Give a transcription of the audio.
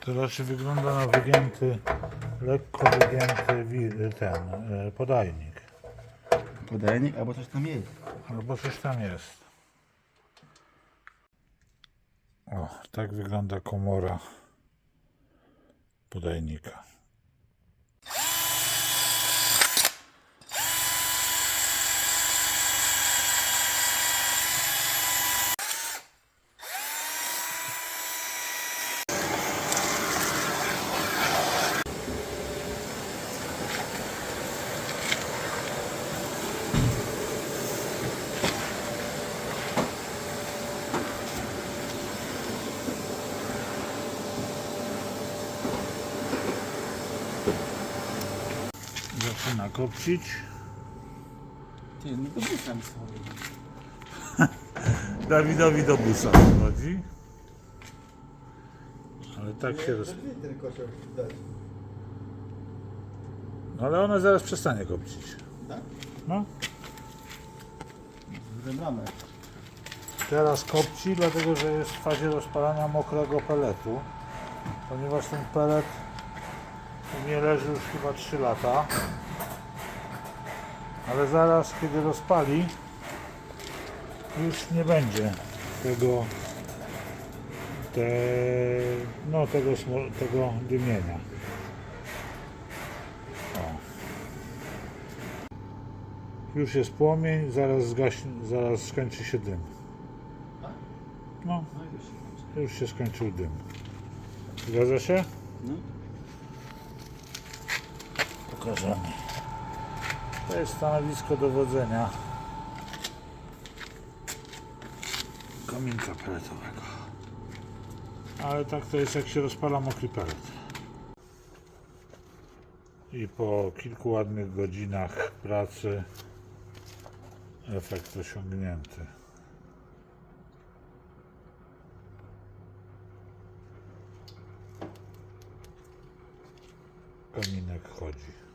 To raczej wygląda na wygięty, lekko wygięty ten e, podajnik. Podajnik albo coś tam jest. Albo coś tam jest. O, tak wygląda komora podajnika. Zaczyna kopcić. Ty, no to busa mi stoi. Dawidowi do busa wchodzi. Ale tak się roz... No ale ona zaraz przestanie kopcić. Tak? No. Zebramy. Teraz kopci, dlatego że jest w fazie rozpalania mokrego peletu. Ponieważ ten pelet u mnie leży już chyba 3 lata. Ale zaraz, kiedy rozpali, już nie będzie tego te, no, tego, tego dymienia. O. Już jest płomień, zaraz zgaśnie, zaraz skończy się dym. No, już się kończy. już się skończył dym. Zgadza się? No. Pokażemy. To jest stanowisko dowodzenia kominka peletowego. Ale tak to jest jak się rozpala mokry pelet. I po kilku ładnych godzinach pracy efekt osiągnięty. Kominek chodzi.